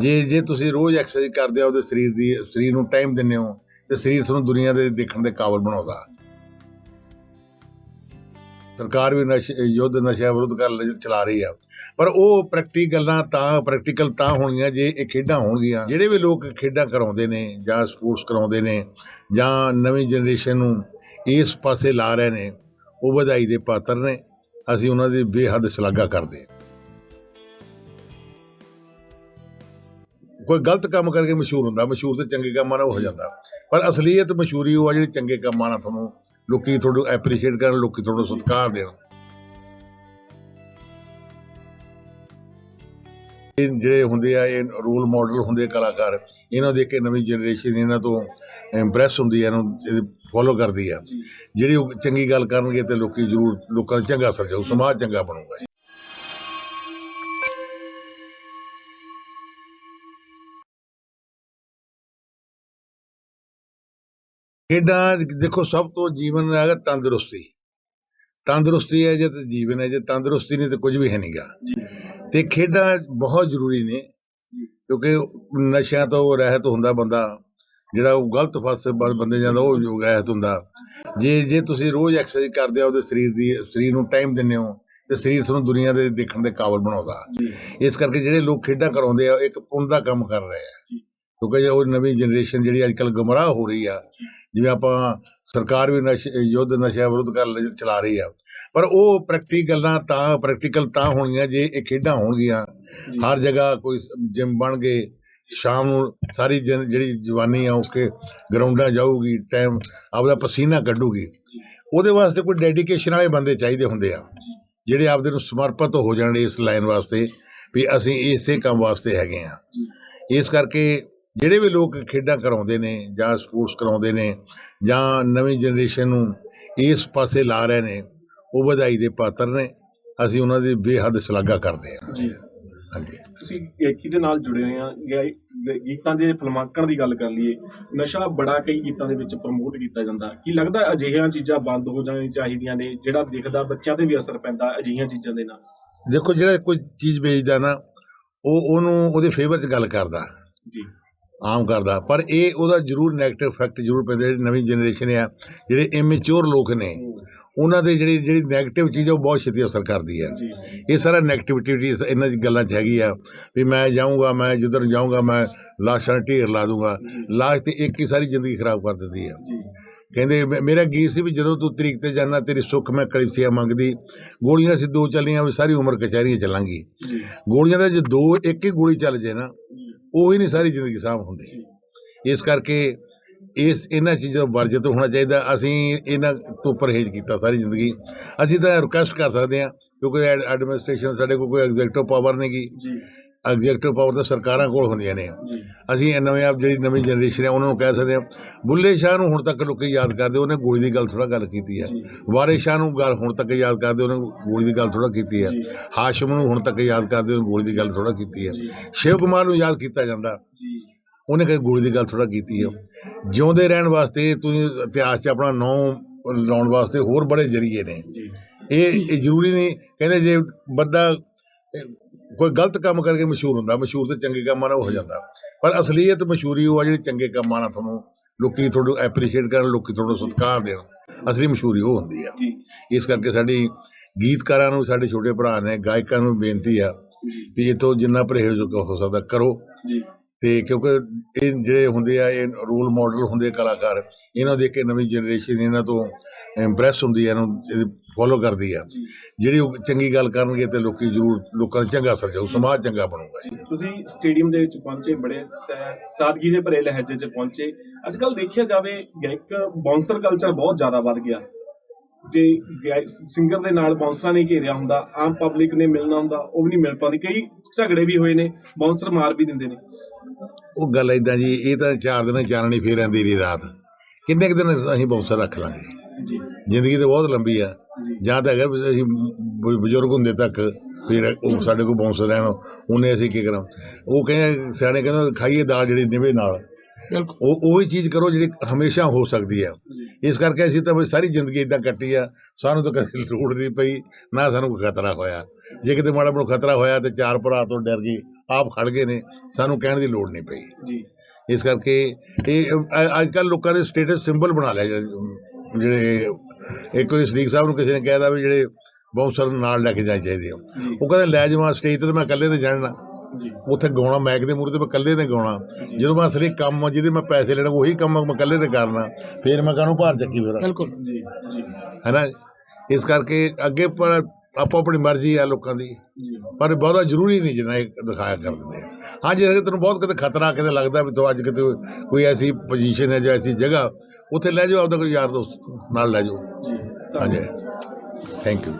ਜੇ ਜੇ ਤੁਸੀਂ ਰੋਜ਼ ਐਕਸਰਸਾਈਜ਼ ਕਰਦੇ ਹੋ ਉਹਦੇ ਸਰੀਰ ਦੀ, ਸਰੀਰ ਨੂੰ ਟਾਈਮ ਦਿੰਦੇ ਹੋ ਤੇ ਸਰੀਰ ਤੁਹਾਨੂੰ ਦੁਨੀਆ ਦੇ ਦੇਖਣ ਦੇ ਕਾਬਲ ਬਣਾਉਂਦਾ। ਸਰਕਾਰ ਵੀ ਨਸ਼ੇ, ਯੁੱਧ ਨਸ਼ਾ ਵਿਰੁੱਧ ਕਰ ਚਲਾ ਰਹੀ ਆ। ਪਰ ਉਹ ਪ੍ਰੈਕਟੀਕਲ ਗੱਲਾਂ ਤਾਂ ਪ੍ਰੈਕਟੀਕਲ ਤਾਂ ਹੋਣਗੀਆਂ ਜੇ ਇਹ ਖੇਡਾਂ ਹੋਣਗੀਆਂ। ਜਿਹੜੇ ਵੀ ਲੋਕ ਖੇਡਾਂ ਕਰਾਉਂਦੇ ਨੇ ਜਾਂ ਸਪੋਰਟਸ ਕਰਾਉਂਦੇ ਨੇ ਜਾਂ ਨਵੀਂ ਜਨਰੇਸ਼ਨ ਨੂੰ ਇਸ ਪਾਸੇ ਲਾ ਰਹੇ ਨੇ, ਉਹ ਵਧਾਈ ਦੇ ਪਾਤਰ ਨੇ। ਅਸੀਂ ਉਹਨਾਂ ਦੀ ਬੇਹੱਦ ਸ਼ਲਾਘਾ ਕਰਦੇ ਹਾਂ। ਕੋਈ ਗਲਤ ਕੰਮ ਕਰਕੇ ਮਸ਼ਹੂਰ ਹੁੰਦਾ, ਮਸ਼ਹੂਰ ਤੇ ਚੰਗੇ ਕੰਮਾਂ ਨਾਲ ਹੋ ਜਾਂਦਾ। ਪਰ ਅਸਲੀਅਤ ਮਸ਼ਹੂਰੀ ਉਹ ਆ ਜਿਹੜੀ ਚੰਗੇ ਕੰਮਾਂ ਨਾਲ ਤੁਹਾਨੂੰ ਲੋਕੀ ਤੁਹਾਨੂੰ ਐਪਰੀਸ਼ੀਏਟ ਕਰਨ, ਲੋਕੀ ਤੁਹਾਨੂੰ ਸਤਿਕਾਰ ਦੇਣ। ਇਹ ਜਿਹੜੇ ਹੁੰਦੇ ਆ, ਇਹ ਰੋਲ ਮਾਡਲ ਹੁੰਦੇ ਕਲਾਕਾਰ, ਇਹਨਾਂ ਨੂੰ ਦੇਖ ਕੇ ਨਵੀਂ ਜਨਰੇਸ਼ਨ ਇਹਨਾਂ ਤੋਂ ਇੰਪ੍ਰੈਸ ਹੁੰਦੀ ਹੈ ਇਹਨੂੰ ਫੋਲੋ ਕਰਦੀ ਆ। ਜਿਹੜੀ ਉਹ ਚੰਗੀ ਗੱਲ ਕਰਨਗੇ ਤੇ ਲੋਕੀ ਜ਼ਰੂਰ ਲੋਕਾਂ ਦਾ ਚੰਗਾ ਅਸਰ ਜਾਊ ਸਮਾਜ ਚੰਗਾ ਬਣੂਗਾ। ਖੇਡਾਂ ਦੇਖੋ ਸਭ ਤੋਂ ਜੀਵਨ ਹੈਗਾ ਤੰਦਰੁਸਤੀ। ਤੰਦਰੁਸਤੀ ਹੈ ਜੇ ਤੇ ਜੀਵਨ ਹੈ ਜੇ ਤੰਦਰੁਸਤੀ ਨਹੀਂ ਤੇ ਕੁਝ ਵੀ ਹੈ ਨਹੀਂਗਾ ਤੇ ਖੇਡਾਂ ਬਹੁਤ ਜ਼ਰੂਰੀ ਨੇ ਕਿਉਂਕਿ ਨਸ਼ਿਆਂ ਤੋਂ ਰਹਿਤ ਹੁੰਦਾ ਬੰਦਾ ਜਿਹੜਾ ਉਹ ਗਲਤ ਬ- ਬੰਦੇ ਜਾਂਦਾ ਉਹ ਜੋ ਰਹਿਤ ਹੁੰਦਾ। ਜੇ ਜੇ ਤੁਸੀਂ ਰੋਜ਼ ਐਕਸਰਸਾਈਜ਼ ਕਰਦੇ ਹੋ ਉਹਦੇ ਸਰੀਰ ਦੀ ਸਰੀਰ ਨੂੰ ਟਾਈਮ ਦਿੰਦੇ ਹੋ ਤੇ ਸਰੀਰ ਤੁਹਾਨੂੰ ਦੁਨੀਆ ਦੇ ਦੇਖਣ ਦੇ ਕਾਬਲ ਬਣਾਉਂਦਾ। ਇਸ ਕਰਕੇ ਜਿਹੜੇ ਲੋਕ ਖੇਡਾਂ ਕਰਾਉਂਦੇ ਆ ਇੱਕ ਪੁੰਨ ਦਾ ਕੰਮ ਕਰ ਰਹੇ ਆ। ਕਿਉਂਕਿ ਉਹ ਨਵੀਂ ਜਨਰੇਸ਼ਨ ਜਿਹੜੀ ਅੱਜ ਕੱਲ ਗੁੰਮਰਾਹ ਹੋ ਰਹੀ ਆ ਜਿਵੇਂ ਆਪਾਂ ਸਰਕਾਰ ਵੀ ਨਸ਼ੇ ਯੁੱਧ ਨਸ਼ਾ ਵਿਰੁੱਧ ਕਰ ਚਲਾ ਰਹੀ ਆ। ਪਰ ਉਹ ਪ੍ਰੈਕਟੀਕਲ ਗੱਲਾਂ ਤਾਂ ਪ੍ਰੈਕਟੀਕਲ ਤਾਂ ਹੋਣਗੀਆਂ ਜੇ ਇਹ ਖੇਡਾਂ ਹੋਣਗੀਆਂ। ਹਰ ਜਗ੍ਹਾ ਕੋਈ ਜਿਮ ਬਣ ਗਏ ਸ਼ਾਮ ਨੂੰ ਸਾਰੀ ਜਿਹੜੀ ਜਵਾਨੀ ਆ ਉਹ ਕੇ ਗਰਾਊਂਡਾਂ ਜਾਊਗੀ ਟਾਈਮ ਆਪਦਾ ਪਸੀਨਾ ਕੱਢੂਗੀ। ਉਹਦੇ ਵਾਸਤੇ ਕੋਈ ਡੈਡੀਕੇਸ਼ਨ ਵਾਲੇ ਬੰਦੇ ਚਾਹੀਦੇ ਹੁੰਦੇ ਆ ਜਿਹੜੇ ਆਪਦੇ ਨੂੰ ਸਮਰਪਿਤ ਹੋ ਜਾਣ ਇਸ ਲਾਈਨ ਵਾਸਤੇ ਵੀ ਅਸੀਂ ਇਸੇ ਕੰਮ ਵਾਸਤੇ ਹੈਗੇ ਆ। ਇਸ ਕਰਕੇ ਜਿਹੜੇ ਵੀ ਲੋਕ ਖੇਡਾਂ ਕਰਾਉਂਦੇ ਨੇ ਜਾਂ ਸਪੋਰਟਸ ਕਰਾਉਂਦੇ ਨੇ ਜਾਂ ਨਵੀਂ ਜਨਰੇਸ਼ਨ ਨੂੰ ਇਸ ਪਾਸੇ ਲਾ ਰਹੇ ਨੇ ਉਹ ਵਧਾਈ ਦੇ ਪਾਤਰ ਨੇ। ਅਸੀਂ ਉਹਨਾਂ ਦੀ ਬੇਹੱਦ ਸ਼ਲਾਘਾ ਕਰਦੇ ਹਾਂ। ਜੀ। ਹਾਂਜੀ। ਤੁਸੀਂ ਗਾਇਕੀ ਦੇ ਨਾਲ ਜੁੜੇ ਹੋਏ ਆ ਗੀਤਾਂ ਦੇ ਫਿਲਮਾਂਕਣ ਦੀ ਗੱਲ ਕਰ ਲਈਏ ਨਸ਼ਾ ਬੜਾ ਕਈ ਗੀਤਾਂ ਦੇ ਵਿੱਚ ਪ੍ਰਮੋਟ ਕੀਤਾ ਜਾਂਦਾ। ਕੀ ਲੱਗਦਾ ਅਜਿਹੀਆਂ ਚੀਜ਼ਾਂ ਬੰਦ ਹੋ ਜਾਣੀਆਂ ਚਾਹੀਦੀਆਂ ਨੇ ਜਿਹੜਾ ਦਿਖਦਾ ਬੱਚਿਆਂ ਤੇ ਵੀ ਅਸਰ ਪੈਂਦਾ ਅਜਿਹੀਆਂ ਚੀਜ਼ਾਂ ਦੇ ਨਾਲ? ਦੇਖੋ ਜਿਹੜਾ ਕੋਈ ਚੀਜ਼ ਵੇਚਦਾ ਨਾ ਉਹ ਉਹਨੂੰ ਉਹਦੇ ਫੇਵਰ 'ਚ ਗੱਲ ਕਰਦਾ। ਜੀ। ਆਮ ਕਰਦਾ। ਪਰ ਇਹ ਉਹਦਾ ਜ਼ਰੂਰ 네ਗੇਟਿਵ ਇਫੈਕਟ ਜ਼ਰੂਰ ਪੈਂਦਾ ਜਿਹੜੀ ਨਵੀਂ ਜਨਰੇਸ਼ਨ ਆ ਜਿਹੜੇ ਇਮੈਚੁਰ ਲੋਕ ਨੇ ਉਹਨਾਂ ਦੇ ਜਿਹੜੀ ਜਿਹੜੀ 네ਗੇਟਿਵ ਚੀਜ਼ ਉਹ ਬਹੁਤ ਛੇਤੀ ਅਸਰ ਕਰਦੀ ਜੀ। ਇਹ ਸਾਰਾ ਨੈਗੇਟਿਵਿਟੀ ਇਹਨਾਂ ਦੀ ਗੱਲਾਂ 'ਚ ਹੈਗੀ ਆ ਵੀ ਮੈਂ ਜਾਊਂਗਾ ਮੈਂ ਜਿੱਧਰ ਜਾਊਂਗਾ ਮੈਂ ਲਾਸ਼ਾਂ ਢੇਰ ਲਾ ਦੂੰਗਾ। ਲਾਸ਼ ਤੇ ਇੱਕ ਹੀ ਸਾਰੀ ਜ਼ਿੰਦਗੀ ਖਰਾਬ ਕਰ ਦਿੰਦੀ ਆ। ਕਹਿੰਦੇ ਮੇਰਾ ਗੀਤ ਸੀ ਵੀ ਜਦੋਂ ਤੂੰ ਤਰੀਕ ਤੇ ਜਾਣਾ ਤੇਰੀ ਸੁੱਖ ਮੈਂ ਕਲੀਸੀਆ ਮੰਗਦੀ। ਗੋਲੀਆਂ ਸੀ ਦੋ ਚੱਲੀਆਂ ਵੀ ਸਾਰੀ ਉਮਰ ਕਚਹਿਰੀਆਂ ਚੱਲਾਂਗੀ। ਗੋਲੀਆਂ ਦਾ ਜੇ ਦੋ ਇੱਕ ਹੀ ਗੋਲੀ ਚੱਲ ਜੇ ਨਾ ਉਹ ਹੀ ਨਹੀਂ ਸਾਰੀ ਜ਼ਿੰਦਗੀ ਸਾਂਭ ਹੁੰਦੀ। ਇਸ ਕਰਕੇ ਇਸ ਇਹਨਾਂ ਚੀਜ਼ਾਂ ਤੋਂ ਵਰਜਿਤ ਹੋਣਾ ਚਾਹੀਦਾ। ਅਸੀਂ ਇਹਨਾਂ ਤੋਂ ਪਰਹੇਜ਼ ਕੀਤਾ ਸਾਰੀ ਜ਼ਿੰਦਗੀ। ਅਸੀਂ ਤਾਂ ਰਿਕੁਐਸਟ ਕਰ ਸਕਦੇ ਹਾਂ, ਕਿਉਂਕਿ ਐਡਮਿਨਿਸਟ੍ਰੇਸ਼ਨ ਸਾਡੇ ਕੋਲ ਕੋਈ ਐਗਜ਼ੈਕਟਿਵ ਪਾਵਰ ਨਹੀਂ ਗੀ। ਐਗਜ਼ੈਕਟਿਵ ਪਾਵਰ ਤਾਂ ਸਰਕਾਰਾਂ ਕੋਲ ਹੁੰਦੀਆਂ ਨੇ। ਅਸੀਂ ਇਹ ਨਵੇਂ ਆਪ ਜਿਹੜੀ ਨਵੀਂ ਜਨਰੇਸ਼ਨ ਹੈ ਉਹਨਾਂ ਨੂੰ ਕਹਿ ਸਕਦੇ ਹਾਂ। ਬੁੱਲੇ ਸ਼ਾਹ ਨੂੰ ਹੁਣ ਤੱਕ ਲੋਕੀ ਯਾਦ ਕਰਦੇ ਉਹਨੇ ਗੋਲੀ ਦੀ ਗੱਲ ਥੋੜਾ ਗੱਲ ਕੀਤੀ ਹੈ। ਵਾਰਿਸ ਸ਼ਾਹ ਨੂੰ ਗੱਲ ਹੁਣ ਤੱਕ ਯਾਦ ਕਰਦੇ ਉਹਨੇ ਗੋਲੀ ਦੀ ਗੱਲ ਥੋੜਾ ਕੀਤੀ ਹੈ। ਹਾਸ਼ਮ ਨੂੰ ਹੁਣ ਤੱਕ ਯਾਦ ਕਰਦੇ ਉਹਨੇ ਗੋਲੀ ਦੀ ਗੱਲ ਥੋੜਾ ਕੀਤੀ ਹੈ। ਸ਼ਿਵ ਕੁਮਾਰ ਨੂੰ ਯਾਦ ਕੀਤਾ ਜਾਂਦਾ। ਉਹਨੇ ਕਦੇ ਗੋਲੀ ਦੀ ਗੱਲ ਥੋੜਾ ਕੀਤੀ ਹੈ। ਜਿਉਂਦੇ ਰਹਿਣ ਵਾਸਤੇ ਤੁਸੀਂ ਇਤਿਹਾਸ 'ਚ ਆਪਣਾ ਨਾਂ ਲਾਉਣ ਵਾਸਤੇ ਹੋਰ ਬੜੇ ਜਰੀਏ ਨੇ। ਇਹ ਜ਼ਰੂਰੀ ਨਹੀਂ। ਕਹਿੰਦੇ ਜੇ ਬੰਦਾ ਕੋਈ ਗਲਤ ਕੰਮ ਕਰਕੇ ਮਸ਼ਹੂਰ ਹੁੰਦਾ ਮਸ਼ਹੂਰ ਤੇ ਚੰਗੇ ਕੰਮਾਂ ਨਾਲ ਹੋ ਜਾਂਦਾ। ਪਰ ਅਸਲੀਅਤ ਮਸ਼ਹੂਰੀ ਉਹ ਆ ਜਿਹੜੀ ਚੰਗੇ ਕੰਮਾਂ ਨਾਲ ਤੁਹਾਨੂੰ ਲੋਕੀ ਤੁਹਾਨੂੰ ਐਪਰੀਸ਼ੀਏਟ ਕਰਨ ਲੋਕੀ ਤੁਹਾਨੂੰ ਸਤਿਕਾਰ ਦੇਣ। ਅਸਲੀ ਮਸ਼ਹੂਰੀ ਉਹ ਹੁੰਦੀ ਆ। ਇਸ ਕਰਕੇ ਸਾਡੀ ਗੀਤਕਾਰਾਂ ਨੂੰ ਸਾਡੇ ਛੋਟੇ ਭਰਾ ਨੇ ਗਾਇਕਾਂ ਨੂੰ ਬੇਨਤੀ ਆ ਵੀ ਇਥੋਂ ਜਿੰਨਾ ਪਰਹੇਜ਼ ਹੋ ਸਕਦਾ ਕਰੋ। ਜੀ। ਤੇ ਕਿਉਂਕਿ ਇਹ ਜਿਹੜੇ ਹੁੰਦੇ ਆ ਇਹ ਰੋਲ ਮਾਡਲ ਹੁੰਦੇ ਕਲਾਕਾਰ ਇਹਨਾਂ ਨੂੰ ਦੇਖ ਕੇ ਨਵੀਂ ਜਨਰੇਸ਼ਨ ਇਹਨਾਂ ਤੋਂ ਇੰਪ੍ਰੈਸ ਹੁੰਦੀ ਹੈ ਇਹਨੂੰ ਫੋਲੋ ਕਰਦੀ ਆ। ਜਿਹੜੀ ਉਹ ਚੰਗੀ ਗੱਲ ਕਰਨਗੇ ਤੇ ਲੋਕੀ ਜ਼ਰੂਰ ਲੋਕਾਂ ਦਾ ਚੰਗਾ ਅਸਰ ਜਾਊ ਸਮਾਜ ਚੰਗਾ ਬਣੂਗਾ ਜੀ। ਤੁਸੀਂ ਸਟੇਡੀਅਮ ਦੇ ਵਿੱਚ ਪਹੁੰਚੇ ਬੜੇ ਸਾਦਗੀ ਦੇ ਭਰੇ ਲਹਿਜੇ 'ਚ ਪਹੁੰਚੇ। ਅੱਜ ਕੱਲ ਦੇਖਿਆ ਜਾਵੇ ਗਾਇਕ ਬਾਉਂਸਰ ਕਲਚਰ ਬਹੁਤ ਜ਼ਿਆਦਾ ਵੱਧ ਗਿਆ। ਜੇ ਸਿੰਗਰ ਦੇ ਨਾਲ ਬਾਉਂਸਰਾਂ ਨੇ ਘੇਰਿਆ ਹੁੰਦਾ ਆਮ ਪਬਲਿਕ ਨੇ ਮਿਲਣਾ ਹੁੰਦਾ ਉਹ ਵੀ ਨਹੀਂ ਮਿਲ ਪਾਉਂਦੀ। ਕਈ ਝਗੜੇ ਵੀ ਹੋਏ ਨੇ ਬਾਉਂਸਰ ਮਾਰ ਵੀ ਦਿੰਦੇ ਨੇ। ਉਹ ਗੱਲ ਏਦਾਂ ਜੀ ਇਹ ਤਾਂ ਚਾਰ ਦਿਨ ਚਾਨਣੀ ਫੇਰ ਆਂਦੀ ਰਹੀ ਰਾਤ। ਕਿੰਨੇ ਕੁ ਦਿਨ ਅਸੀਂ ਬੌਂਸਰ ਰੱਖ ਲਾਂਗੇ? ਜੀ। ਜ਼ਿੰਦਗੀ ਤਾਂ ਬਹੁਤ ਲੰਬੀ ਆ। ਜੀ। ਤਾਂ ਵੀ ਅਸੀਂ ਬਜ਼ੁਰਗ ਹੁੰਦੇ ਤੱਕ ਫਿਰ ਉਹ ਸਾਡੇ ਕੋਲ ਬੌਂਸਰ ਰਹਿਣ ਉਹਨੇ ਅਸੀਂ ਕੀ ਕਰਾਂ? ਉਹ ਕਹਿੰਦੇ ਸਿਆਣੇ ਕਹਿੰਦੇ ਖਾਈਏ ਦਾਲ ਜਿਹੜੀ ਨਿਵੇ ਨਾਲ। ਉਹ ਉਹੀ ਚੀਜ਼ ਕਰੋ ਜਿਹੜੀ ਹਮੇਸ਼ਾ ਹੋ ਸਕਦੀ ਆ। ਇਸ ਕਰਕੇ ਅਸੀਂ ਤਾਂ ਸਾਰੀ ਜ਼ਿੰਦਗੀ ਇਦਾਂ ਕੱਟੀ ਆ। ਸਾਨੂੰ ਤਾਂ ਕਦੇ ਲੋੜ ਨਹੀਂ ਪਈ ਨਾ ਸਾਨੂੰ ਕੋਈ ਖਤਰਾ ਹੋਇਆ। ਜੇ ਕਿਤੇ ਮਾੜਾ ਮੋਟਾ ਖਤਰਾ ਹੋਇਆ ਤੇ ਚਾਰ ਭਰਾ ਤੋਂ ਡਰ ਗਏ। ਆਪ ਖੜ ਗਏ ਨੇ ਸਾਨੂੰ ਕਹਿਣ ਦੀ ਲੋੜ ਨਹੀਂ ਪਈ। ਜੀ। ਇਸ ਕਰਕੇ ਇਹ ਅੱਜ ਕੱਲ ਲੋਕਾਂ ਨੇ ਸਟੇਟਸ ਸਿੰਬਲ ਬਣਾ ਲਿਆ ਜਿਹੜੇ ਇੱਕ ਵਾਰੀ ਸਦੀਕ ਸਾਹਿਬ ਨੂੰ ਕਿਸੇ ਨੇ ਕਹਿਦਾ ਵੀ ਜਿਹੜੇ ਬਾਉਂਸਰ ਨਾਲ ਲੈ ਕੇ ਜਾਣੇ ਚਾਹੀਦੇ ਆ। ਉਹ ਕਹਿੰਦੇ ਲੈ ਜਾਵਾਂ ਸਟੇਜ ਤੇ ਮੈਂ ਇਕੱਲੇ ਨੇ ਜਾਣਾ। ਜੀ। ਉੱਥੇ ਗਾਉਣਾ ਮੈਕ ਦੇ ਮੂਹਰੇ ਤੇ ਮੈਂ ਇਕੱਲੇ ਨੇ ਗਾਉਣਾ। ਜਦੋਂ ਮੈਂ ਅਸਲੀ ਕੰਮ ਜਿਹਦੇ ਮੈਂ ਪੈਸੇ ਲੈਣਾ ਉਹੀ ਕੰਮ ਮੈਂ ਇਕੱਲੇ ਨੇ ਕਰਨਾ। ਫਿਰ ਮੈਂ ਕਾਹਨੂੰ ਭਾਰ ਚੱਕੀ ਫਿਰ? ਬਿਲਕੁਲ। ਜੀ ਜੀ। ਹੈਨਾ? ਇਸ ਕਰਕੇ ਅੱਗੇ ਪਰ ਆਪੋ ਆਪਣੀ ਮਰਜ਼ੀ ਆ ਲੋਕਾਂ ਦੀ। ਪਰ ਬਹੁਤਾ ਜ਼ਰੂਰੀ ਨਹੀਂ ਜਿੰਨਾ ਇਹ ਦਿਖਾਇਆ ਕਰ ਦਿੰਦੇ ਆ। ਹਾਂ ਜੇ ਤੈਨੂੰ ਬਹੁਤ ਕਿਤੇ ਖਤਰਾ ਕਿਤੇ ਲੱਗਦਾ ਵੀ ਤੂੰ ਅੱਜ ਕਿਤੇ ਕੋਈ ਐਸੀ ਪੋਜੀਸ਼ਨ ਹੈ ਜਾਂ ਐਸੀ ਜਗ੍ਹਾ ਉੱਥੇ ਲੈ ਜਾਓ ਆਪਦਾ ਕੋਈ ਯਾਰ ਦੋਸਤ ਨਾਲ ਲੈ ਜਾਓ। ਜੀ ਹਾਂਜੀ। Thank you